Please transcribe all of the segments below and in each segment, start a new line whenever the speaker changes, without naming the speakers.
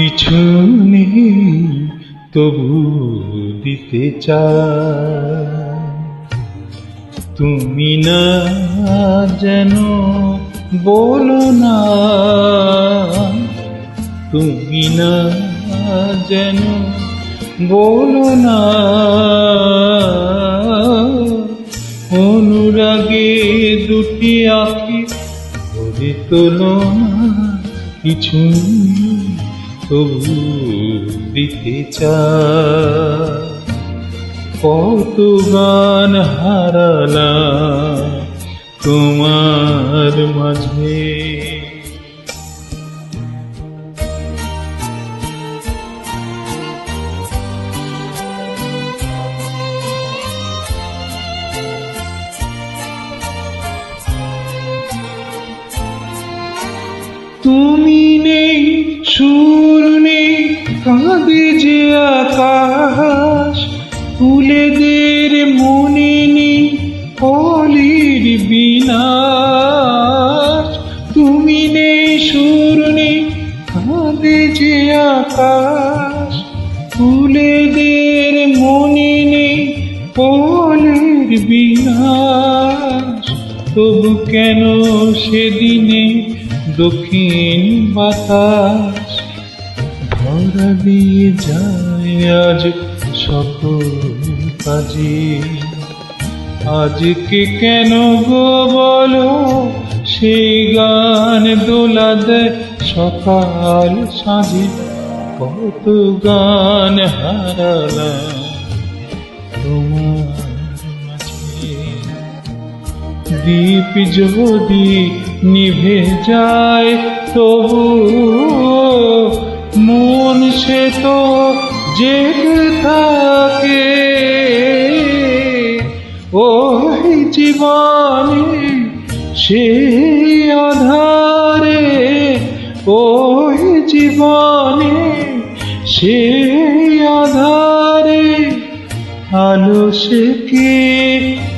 কিছু নেই, তবু দিতে চাই। তুমি না যেন বলো না, তুমি না যেন বলো না। অনুরাগে দুটি ভরে তোলো না, কিছু নেই। তবু দিতে চাই কত গান হারালাম তোমার মাঝে। তুমি নেই নেই কাঁদে যে আকাশ, ফুলেদের মনে নেই অলির বিনাশ। তুমি নেই সুর নেই কাঁদে যে আকাশ, ফুলেদের মনে নেই অলির বিনাশ। তবু কেন সেদিনে দক্ষিণ বাতাস? ধরা যায় আজ সকল কাজে। আজকে কেন গো বলো, সেই গান দোলা সকাল সাঁঝে। কত গান হারালাম দীপ যদি নিভে যায়, তবু সে তো জেগে থাকে। ওই জীবনে সেই আধারে, ওই জীবনে সেই আধারে আলো সে কি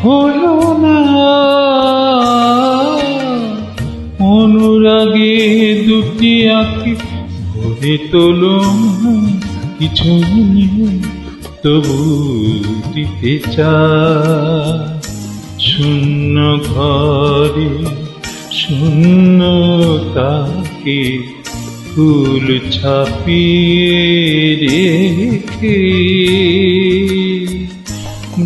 হলো? তোলো কিছু তবু দিতে চাই। শূন্য ঘরে শূন্য তাকে ফুল ছাপিয়ে রেখে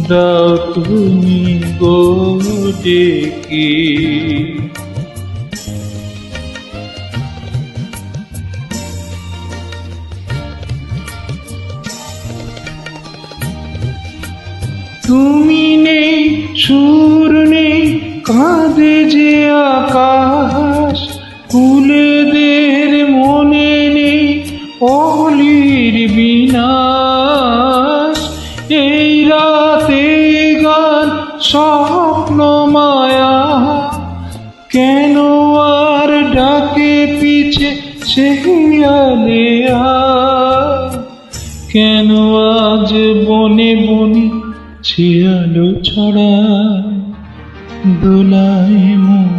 দাও তুমি গো ডেকে। তুমি নেই, সুর নেই, কাঁদে যে আকাশ, ফুলেদের মনে নেই অলির বিনাশ। এই রাতে গান, স্বপ্ন মায়া, কেন আর ডাকে পিছে আলেয়া কেন আজ বনে বনে ছিয়ালো ছড়া দোলায় মন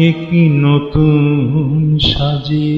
একই নতুন সাজে